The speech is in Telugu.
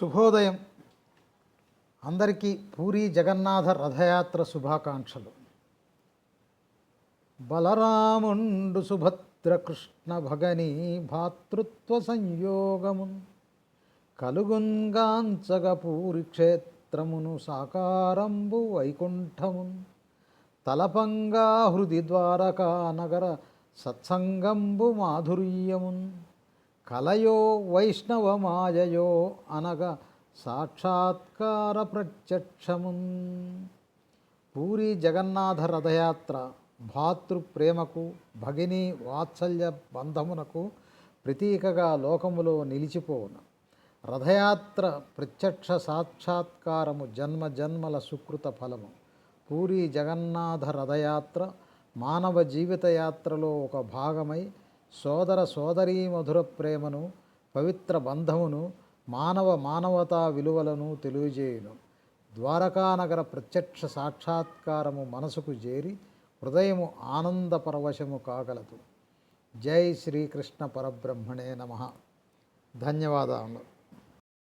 శుభోదయం. అందరికీ పూరి జగన్నాథ రథయాత్ర శుభాకాంక్షలు. బలరాముండు సుభద్ర కృష్ణ భగని భాతృత్వ సంయోగమున్. కలుగుంగాంచగ పూరి క్షేత్రమును సాకారంబు వైకుంఠమున్. తలపంగా హృది ద్వారకా నగర సత్సంగంబు మాధుర్యమున్. కలయో వైష్ణవ మాయయో అనగా సాక్షాత్కార ప్రత్యక్షమున్. పూరి జగన్నాథ రథయాత్ర భాతృ ప్రేమకు భగిని వాత్సల్య బంధమునకు ప్రతీకగా లోకములో నిలిచిపోవును. రథయాత్ర ప్రత్యక్ష సాక్షాత్కారము జన్మ జన్మల సుకృత ఫలము. పూరి జగన్నాథ రథయాత్ర మానవ జీవిత యాత్రలో ఒక భాగమై సోదర సోదరీ మధుర ప్రేమను పవిత్ర బంధమును మానవ మానవతా విలువలను తెలియజేయును. ద్వారకానగర ప్రత్యక్ష సాక్షాత్కారము మనసుకు చేరి హృదయము ఆనంద పరవశము కాగలదు. జై శ్రీకృష్ణ పరబ్రహ్మణే నమ. ధన్యవాదాలు.